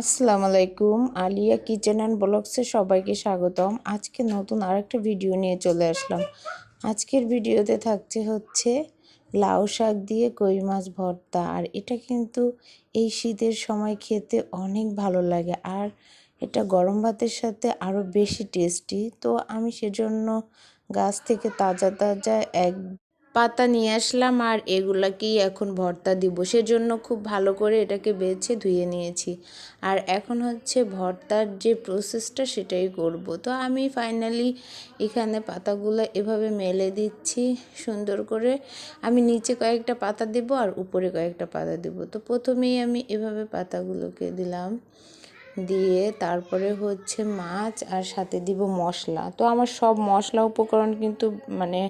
আসসালামু আলাইকুম Alia kitchen and ব্লগসে সবাইকে স্বাগতম। আজকে নতুন আরেকটা ভিডিও নিয়ে চলে আসলাম। আজকের ভিডিওতে থাকছে হচ্ছে লাউ শাক দিয়ে কই মাছ ভর্তা। আর এটা কিন্তু এই শীতের সময় খেতে অনেক ভালো লাগে। আর এটা গরম ভাতের সাথে আরও বেশি টেস্টি। তো আমি সেজন্য গাছ থেকে তাজা তাজা এক পাতা নিয়ে আসলাম আর এগুলাকেই এখন ভর্তা দিব। সেজন্য খুব ভালো করে এটাকে বেছে ধুয়ে নিয়েছি। আর এখন হচ্ছে ভর্তার যে প্রসেসটা সেটাই করব। তো আমি ফাইনালি এখানে পাতাগুলো এভাবে মেলে দিচ্ছি সুন্দর করে। আমি নিচে কয়েকটা পাতা দেব আর উপরে কয়েকটা পাতা দেব। তো প্রথমেই আমি এভাবে পাতাগুলোকে দিলাম। দিয়ে তারপরে হচ্ছে মাছ আর সাথে দিব মশলা। তো আমার সব মশলা উপকরণ কিন্তু মানে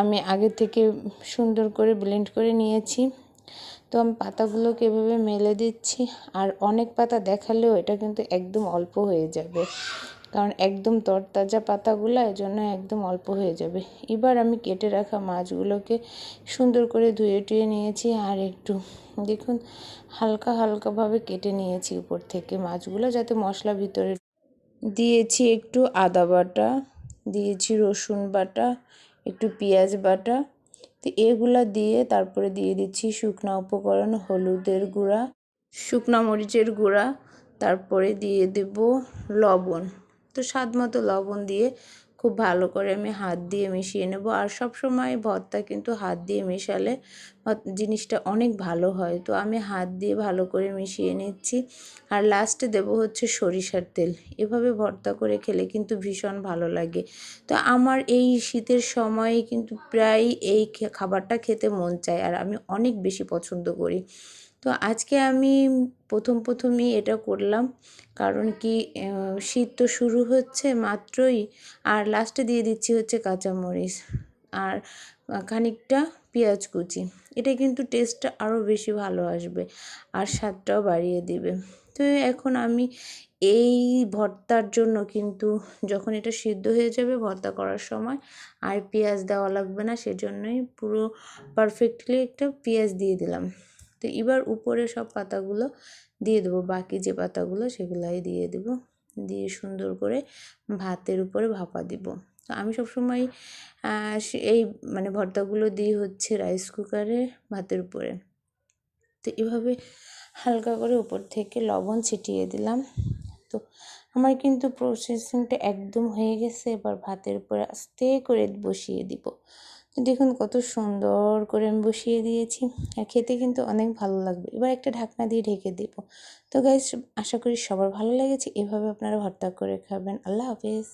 আমি আগে থেকে সুন্দর করে ব্লেন্ড করে নিয়েছি। তো আমি পাতাগুলোকে এভাবে মেলে দিচ্ছি আর অনেক পাতা দেখালেও এটা কিন্তু একদম অল্প হয়ে যাবে। কারণ একদম তরতাজা পাতাগুলো জন্য একদম অল্প হয়ে যাবে। এবার আমি কেটে রাখা মাছগুলোকে সুন্দর করে ধুয়ে টুয়ে নিয়েছি আর একটু, দেখুন, হালকা হালকাভাবে কেটে নিয়েছি উপর থেকে মাছগুলো যাতে মশলা ভিতরে দিয়েছি একটু আদা বাটা, দিয়েছি রসুন বাটা, একটু পেঁয়াজ বাটা। তো এগুলো দিয়ে তারপরে দিয়ে দিচ্ছি শুকনো উপকরণ হলুদের গুঁড়া, শুকনো মরিচের গুঁড়া, তারপরে দিয়ে দেব লবণ। তো স্বাদ মতো লবণ দিয়ে খুব ভালো করে আমি হাত দিয়ে মিশিয়ে নেব। আর সব সময় ভর্তা কিন্তু হাত দিয়ে মেশালে জিনিসটা অনেক ভালো হয়। তো আমি হাত দিয়ে ভালো করে মিশিয়ে নিচ্ছি। আর লাস্টে দেব হচ্ছে সরিষার তেল। এভাবে ভর্তা করে খেলে কিন্তু ভীষণ ভালো লাগে। তো আমার এই শীতের সময়ে কিন্তু প্রায় এই খাবারটা খেতে মন চায়। আর আমি অনেক বেশি পছন্দ করি। তো আজকে আমি প্রথম প্রথমই এটা করলাম। কারণ কি শীত তো শুরু হচ্ছে মাত্রই, আর লাস্টে দিয়ে দিচ্ছি হচ্ছে কাঁচামরিচ আর খানিকটা পেঁয়াজ কুচি। এটা কিন্তু টেস্টটা আরও বেশি ভালো আসবে আর স্বাদটাও বাড়িয়ে দিবে। তো এখন আমি এই ভর্তার জন্য কিন্তু যখন এটা সিদ্ধ হয়ে যাবে ভর্তা করার সময়, আর পেঁয়াজ দেওয়া লাগবে না, সেজন্যই পুরো পারফেক্টলি একটা পেঁয়াজ দিয়ে দিলাম। তো এবার উপরে সব পাতাগুলো দিয়ে দেবো, বাকি যে পাতাগুলো সেগুলাই দিয়ে দেব, দিয়ে সুন্দর করে ভাতের উপরে ভাপা দিব। তো আমি সবসময় এই মানে ভর্তাগুলো দিই হচ্ছে রাইস কুকারে ভাতের উপরে। তো এভাবে হালকা করে উপর থেকে লবণ ছিটিয়ে দিলাম। তো আমার কিন্তু প্রসেসিংটা একদম হয়ে গেছে, এবার ভাতের উপরে আস্তে করে বসিয়ে দিব। দেখুন কত সুন্দর করে আমি বসিয়ে দিয়েছি। আর খেতে কিন্তু অনেক ভালো লাগবে। এবার একটা ঢাকনা দিয়ে ঢেকে দেব। তো গাইজ আশা করি সবার ভালো লেগেছে। এভাবে আপনারা ভর্তা করে খাবেন। আল্লাহ হাফেজ।